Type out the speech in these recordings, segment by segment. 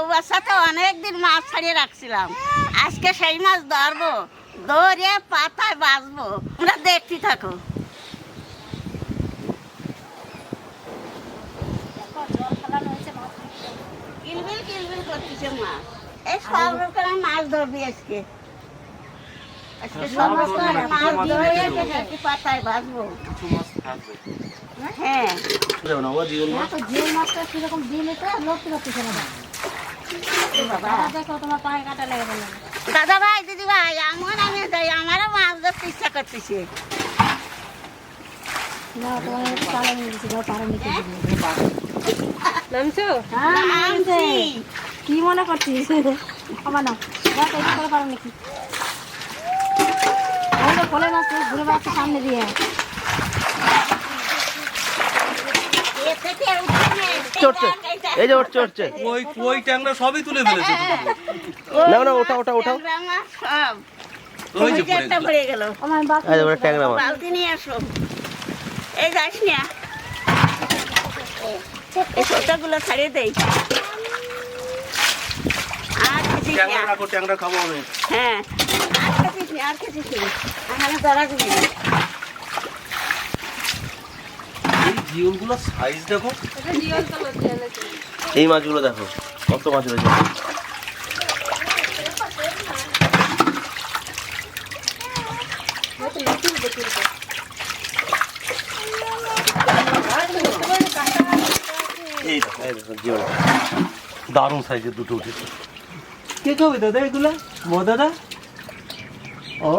তো অনেকদিন মাছ ছাড়িয়ে রাখছিলাম। আজকে সেই মাছ ধরবো ধরে পাতায় বাঁচবো আমরা দেখতে থাকো। কিলবিল কিলবিল করতেছে মাছ। এই সব রকমের মাছ ধরবি আজকে। আজকে মাছ ধরে পাতায় বাঁচবো কিছু মাছ থাকবে। হ্যাঁ। যাবে না ও জীবন মাছটা কীরকম দিলে তো না বাবা দেখো তোমার পায়ে কাটা লেগে গেল দাদা ভাই দিদি ভাই আমার আমি যাই আমারও মাছ ধরতে ইচ্ছা করতেছে। হ্যাঁ। কি মনে করছিস? আমার না পারো নাকি ঘুরে বেড়াচ্ছে সামনে দিয়ে এ থেকে উঠে নে। চড়ছে। এই যে ওর চড়ছে। ওই কই ট্যাংরা সবই তুলে ফেলেছে। না না ওটা ওটা সব। ওই যে পড়ে গেল। আমার বাপ ওটা ট্যাংরা মাছ বালতি নিয়ে আসো। এই যাস না। এই ছোটগুলো ছাড়িয়ে দেই আর ট্যাংরা খাব আমি। হ্যাঁ। আর খেছিস আর না। এখানে ধরা না। এই জিওলগুলো সাইজ দেখো। এই মাছগুলো দেখো কত মাছ রয়েছে। দারুণ সাইজের দুটো উঠেছে। কে খাবে দাদা এগুলা? মো দাদা? ও।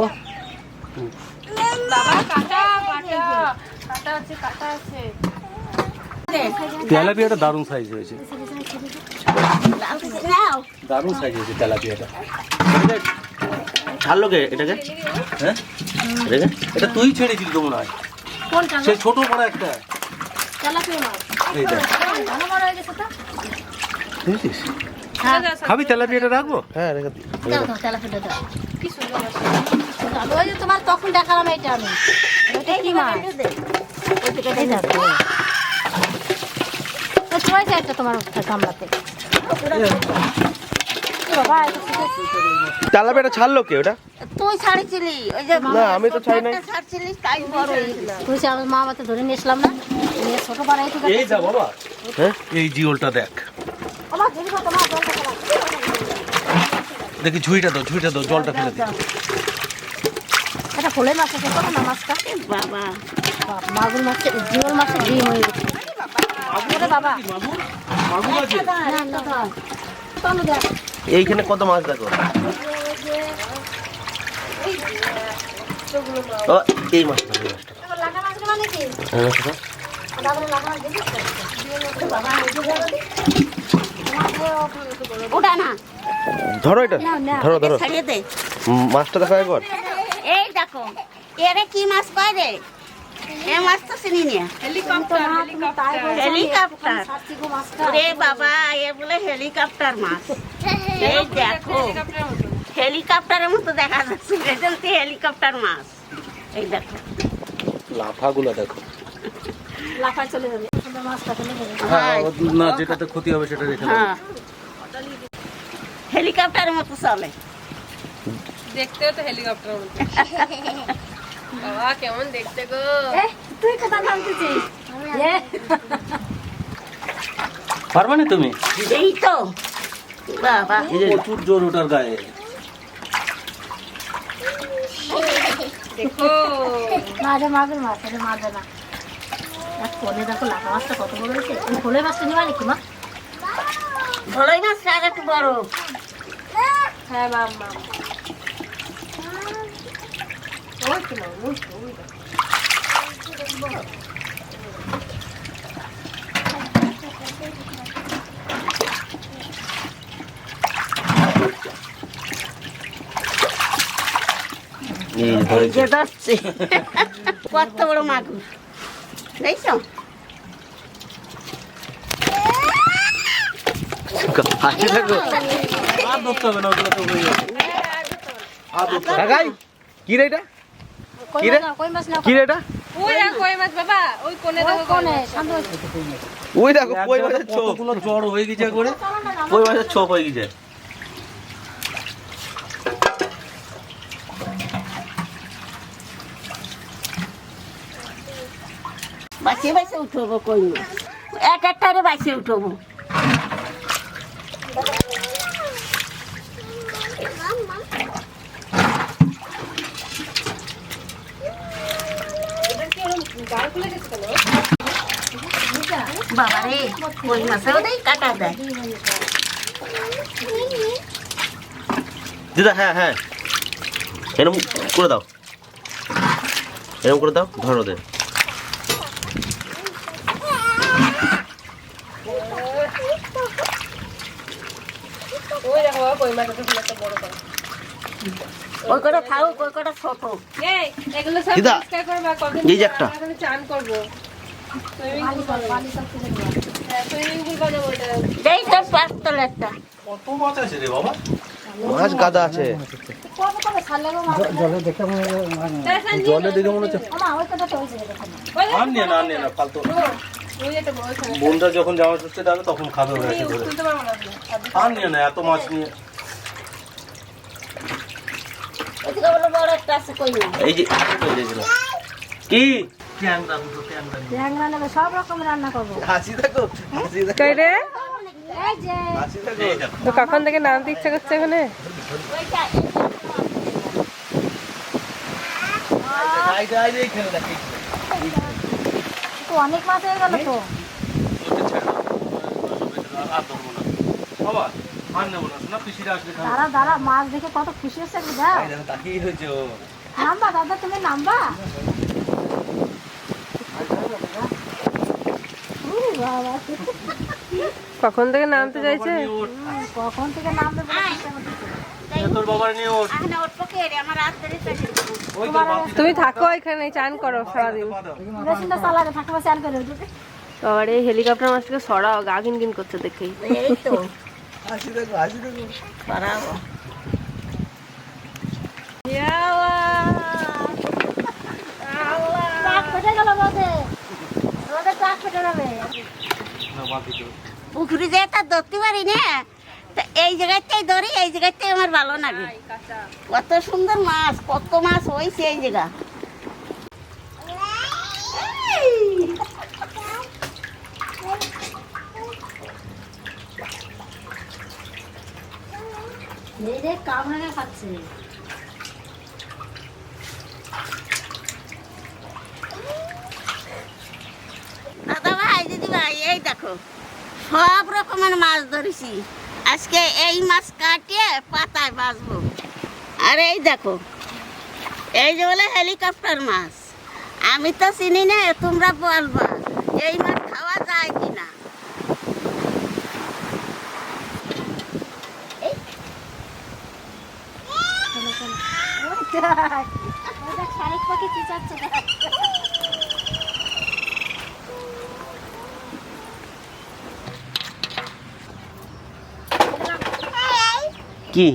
বাবা কাটা কাটা। কাটা আছে কাটা আছে। তেলাপিয়াটা দারুণ সাইজ হয়েছে। দারুণ সাইজ হয়েছে তেলাপিয়াটা। ছাড়লো কে এটাকে। হ্যাঁ? এটা তুই ছেড়েছিলি তো মনে হয়। কোনটা? সে ছোট বড় একটা। হয়ে গেছে তো? বুঝেছিস? খাবি তেলাপিয়াটা রাখব? হ্যাঁ রেখে তোমার তখন দেখালাম এইটা আমি। ওইটা কি মাছ? এই দেখো একটা তোমার গামলাতে বাবা এটা ছাড়লো কে ওটা? তুই ছাড়িছিলি। ওই যে না, আমি তো ছাড়ি নাই। তাই বড় তুই সে আমার মা ধরে নিয়ে এসলাম না। নিয়ে ছোট পাড়ায় তো এই যা বাবা। হ্যাঁ? এই জিওলটা দেখ। আমার ধরে তোমার জলটা দেখি ঝুড়িটা দাও ঝুড়িটা দাও জলটা ফেলে দিই। এটা মাছ আছে কত না মাছটা? বাবা। মাগুর জিওল মাছের ডিম হয়ে গেছে। এইখানে কত মাছ দেখো? এই মাছটা এই ধরো এটা। ধরো ধরো। মাছটা দেখো একবার। এই দেখো এরে কি মাছ কয় রে? এ মাছ তো চিনি হেলিকপ্টার হেলিকপ্টার। হেলিকপ্টার। সাতটি মাছটা। রে বাবা এ বলে হেলিকপ্টার মাছ। এই দেখো হেলিকপ্টারের মতো দেখা যাচ্ছে হেলিকপ্টার মাছ। এই দেখো। লাফাগুলো দেখো। লাফায় চলে যাবে। সুন্দর মাছটা চলে যাবে হ্যাঁ না যেটাতে ক্ষতি হবে সেটা রেখে হ্যাঁ। হেলিকপ্টারের মতো চলে। দেখতেও তো হেলিকপ্টার মতো। বাবা কেমন দেখতে গো? তুই কোথায় নামতেছিস এ, পারবে না তুমি? এই তো। বাবা। প্রচুর জোর ওটার গায়ে। দেখো। মাগুর মাছ রে মাছ না। এক দেখো লাফা মাছটা কত বড় হয়েছে। তুমি কোলে মাছটা নিবা নাকি মা? ভোলাই মাছটা একটু বড়। হ্যাঁ মাম মাম এই যে এই ধরেছি যে ধরছে কত বড় মাগুর। দেখছ? হয়ে কি রে এটা? কই কি রে? মাছ না কই মাছ না কি রে এটা ওই দেখো কই মাছ বাবা? ওই কোণে দেখো শান্ত ওই দেখো কই মাছের ছোপ কতগুলো হয়ে গেছে করে? কই মাছের ছোপ হয়ে গেছে? বাঁচিয়ে বাঁচিয়ে উঠবো কই মাছ? এক একটারে বাঁচিয়ে উঠবো। বাবা কই মাছেও দেয় কাটা দেয়। দিদা হ্যাঁ হ্যাঁ। এরকম করে দাও। এরকম করে দাও ধরো ওদের। ওই দেখো কই মাছ বড় করে ওই ছোট। এগুলো সব পরিষ্কার করবে এই যে একটা। চান করব। দিও। হ্যাঁ মাছ গাদা আছে। জলে দেখে মনে হচ্ছে। বোনটা যখন জামা ষষ্ঠী যাবে তখন খাবে। আর নিয়ে না এত মাছ নিয়ে ওদিকে বলো বড় একটা আছে কই মাছ এই যে। কি সব রকম রান্না করব হাসি দেখো হাসি দেখো কই রে এই যে হাসি দেখো এই দেখো। তো কখন থেকে নামতে ইচ্ছা করছে ওখানে অনেক মাছ হয়ে গেল তো আর ধরবো না বাবা আর নেব না শোনা পিসিরা আসলে দাঁড়া দাঁড়া মাছ দেখে কত খুশি হচ্ছে একটু দাও। তাকিয়ে হয়েছে ও। নামবা দাদা তুমি নামবা। কখন থেকে নামতে চাইছে? কখন থেকে তোর বাবার নিয়ে ওঠ। তুমি থাকো এখানে চান করো সারাদিন। বাবার এই হেলিকপ্টার মাছটাকে সরাও গা কিন কিন করছে দেখেই। হাসি দেখো হাসি দেখো। পুকুরে যেয়ে তা ধরতে পারি না তা এই জায়গাতেই ধরি এই জায়গাতেই আমার ভালো লাগে। কত সুন্দর মাছ কত মাছ হয়েছে এই জায়গা। এই দেখো সব রকমের মাছ ধরেছি। আজকে এই মাছ কাটিয়ে পাতায় বাঁচবো আর এই দেখো, এই যে বলে হেলিকপ্টার মাছ। আমি তো চিনি না, তোমরা বলবা। এই মাছ খাওয়া যায় কিনা ওই পাখি কি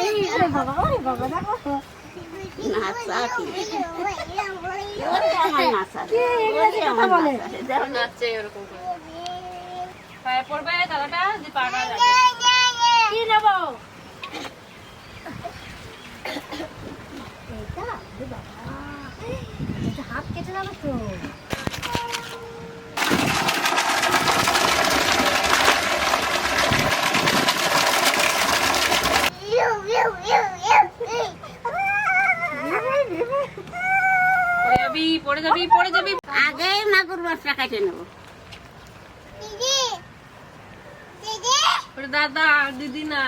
এই আরে বাবা ওরে বাবা দেখো নাচা কি ওরে আমার নাচা কি ইংরেজি কথা বলে নাচছে এরকম পায়ে পড়বে দাদাটা যে পাটা যাবে কি নেব হাত কেটে যাবে তো পড়ে যাবি পড়ে যাবি পড়ে যাবি আগে মাগুর মাছটা কাটে নেব। দাদা দিদি। না।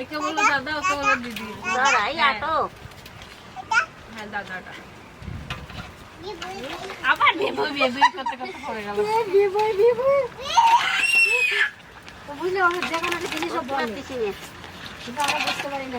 একে বলো দাদা ওকে বলো দিদি। হ্যাঁ। দাদাটা আবার ভেবো ভেবো করতে করতে পড়ে গেল। বিবই বিবই বুঝলে অনেক দেখো না জিনিস সব বলে না। বুঝতে পারি না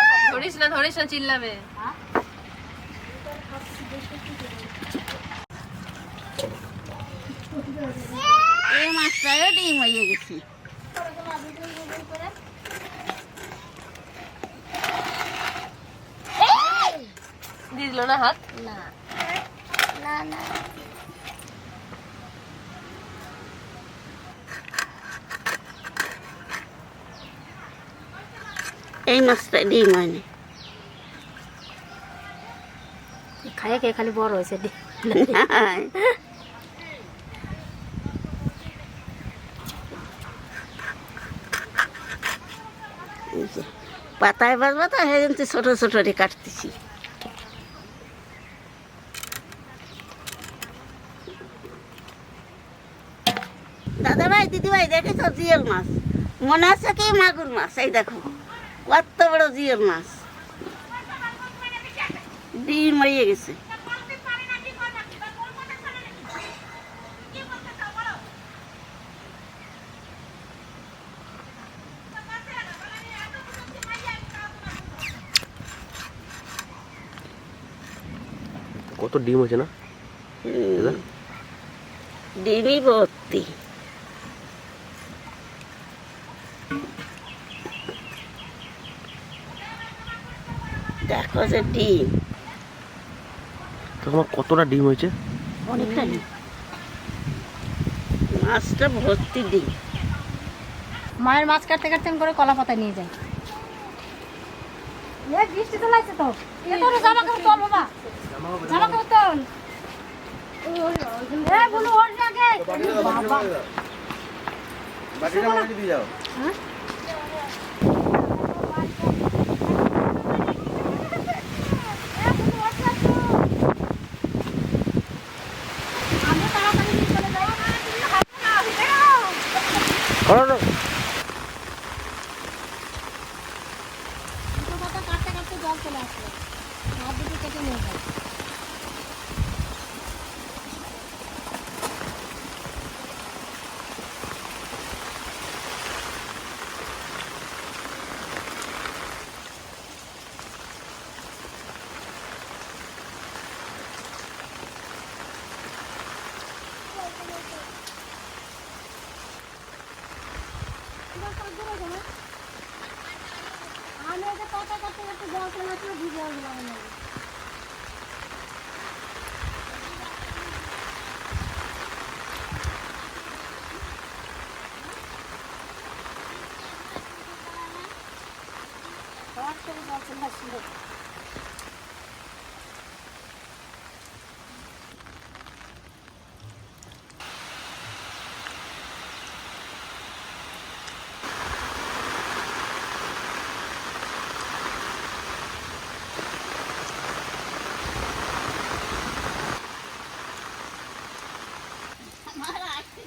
ধরিস না ধরিস না চিল্লাবে। এই মাছটাও ডিম হয়ে গেছে। দিল না হাত? না। না না। এই মাছটা ডিম হয়নি খাইয়ে খেয়ে খালি বড় হয়েছে যে, পাতায় বাজবা তো জন্য ছোট ছোট রে কাটতেছি। দাদা ভাই দিদি ভাই দেখেছ জিয়ল মাছ? মনে হচ্ছে কি মাগুর মাছ? এই দেখো। কত বড় জিয়ল মাছ? ডিম হয়ে গেছে। কত ডিম হয়েছে না? ডিমই ভর্তি দেখো ডিম। তোমার কতটা ডিম হয়েছে? অনেকটা নেই মাছটা ভর্তি ডিম। মায়ের মাছ কাটতে কাটতে আমি করে কলা পাতা নিয়ে যাই। এ বৃষ্টি তো লাগছে তো। এ তোর জামা কাপড় তোল বাবা। জামা কাপড় তোল। এ বলু ওর আগে বাবা। হ্যাঁ? এ বুলু, ওর সাথে তো। আমি তাড়াতাড়ি নিয়ে চলে যাই। তুমি হাঁটো না, বেরো। দুটো পাতা কাটতে কাটতে জল চলে আসলো হাত দুটো কেটে নিয়ে যাই আমি এটা পাতা কাটতে কাটতে জল চলে আসলো ভিজে গেলাম জল চলে আসলো আমার আসতে দেরি হবে না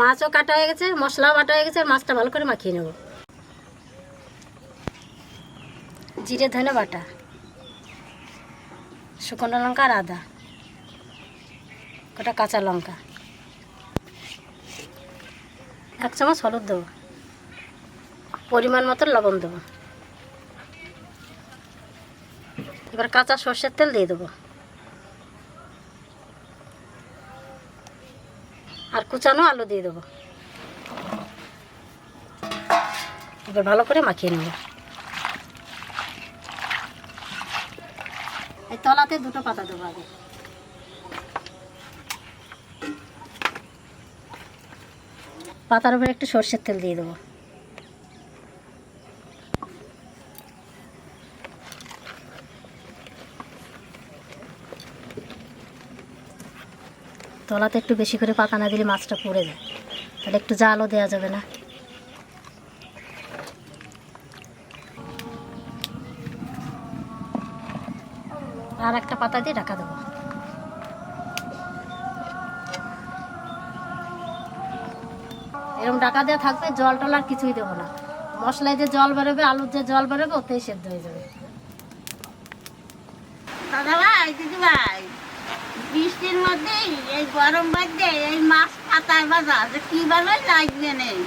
মাছও কাটা হয়ে গেছে, মশলাও বাটা হয়ে গেছে, আর মাছটা ভালো করে মাখিয়ে নেব। জিরে, ধনে বাটা, শুকনো লঙ্কা আর আদা কটা কাঁচা লঙ্কা। এক চামচ হলুদ দেবো, পরিমাণ মতো লবণ দেবো। এবার কাঁচা সর্ষের তেল দিয়ে দেবো। আর কুচানো আলু দিয়ে দেবো। এবার ভালো করে মাখিয়ে নেব। এই তলাতে দুটো পাতা দেবো আগে। পাতার উপরে একটু সর্ষের তেল দিয়ে দেবো। তলাতে একটু বেশি করে পাতা না দিলে মাছটা পড়ে যায়। তাহলে একটু জালও দেওয়া যাবে না। আর একটা পাতা দিয়ে ঢাকা দেবো। এরকম ঢাকা দেওয়া থাকবে, জল টল আর কিছুই দেবো না। মশলায় যে জল বেরোবে, আলুর যে জল বেরোবে, ওতেই সেদ্ধ হয়ে যাবে। দাদা ভাই, দিদি ভাই। বৃষ্টির মধ্যে এই গরম বাদে এই মাছ পাতায় বাজা যে কি ভালো লাগবে নেই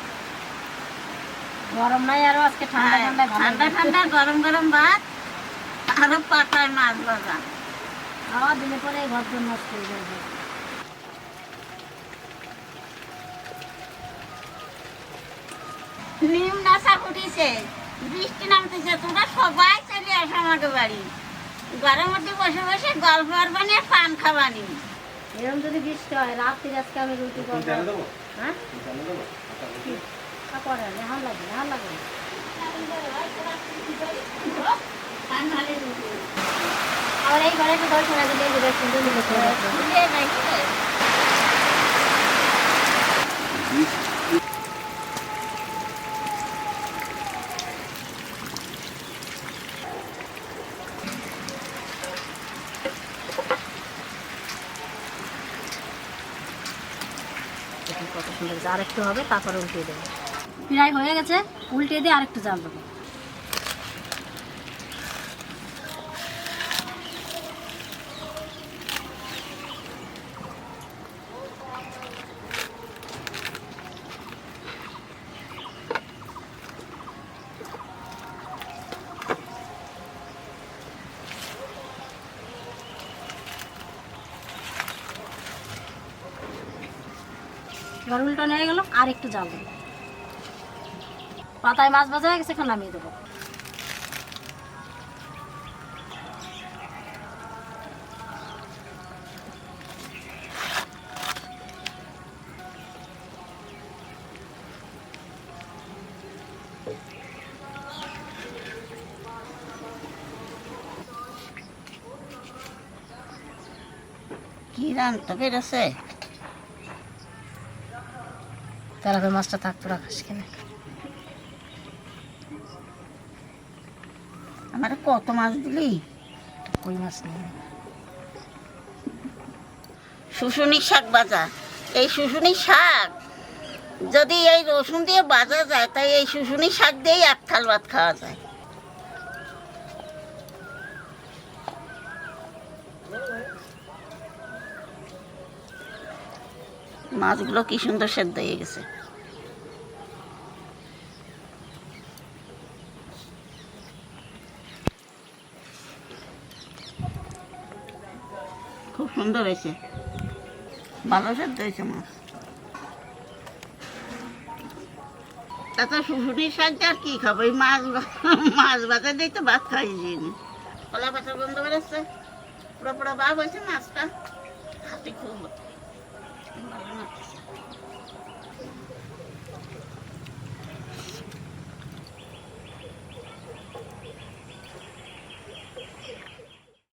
গরম নাই আরও আজকে ঠান্ডা ঠান্ডা ঠান্ডা ঠান্ডা গরম গরম ভাত আরও পাতায় মাছ ভাজা। খাওয়া দিলে পরে ঘর জন্য নষ্ট হয়ে যাবে নিম নাশা উঠিছে বৃষ্টি নামতেছে তোমরা সবাই চলে আসো আমাকে বাড়ি। ঘরের মধ্যে বসে বসে গল্প বানিয়ে পান খাবানি। এরকম যদি বৃষ্টি হয় রাত্রি আজকে আমি রুটি করব। হ্যাঁ? পরে লেহান লাগে লেহান লাগে আর এই ঘরে একটু দর্শন আছে দিলে সুন্দর মিলে খেয়ে যাবে। ফুলিয়ে রেখে দেখুন কত সুন্দর হয়েছে। আরেকটু হবে তারপরে উল্টিয়ে দেবো। প্রায় হয়ে গেছে উল্টিয়ে দিয়ে আরেকটু জাল দেবো। এবার উল্টানো হয়ে গেল আর একটু জাল দেবো। পাতায় মাছ ভাজা হয়ে গেছে, এখন নামিয়ে দেবো। কি রান্না বেরোছে তেলাপের মাছটা থাকতো রাখাস কেনে? আমার কত মাছ দিলি? কই মাছ নেই শুশুনি শাক বাজা। এই শুশুনি শাক, যদি এই রসুন দিয়ে বাজা যায়, তাই এই শুশুনি শাক দিয়েই এক থাল ভাত খাওয়া যায়। মাছগুলো কি সুন্দর সেদ্ধ হয়ে গেছে। খুব সুন্দর হয়েছে। ভালো সেদ্ধ হয়েছে মাছ। তাতে আর কি খাব? মাছ মাছ ভাজা দিয়ে তো ভাত খাই যায়নি কলা পাতার গন্ধ বেরোচ্ছে। পুরো পুরো ভাব হয়েছে মাছটা। খুব।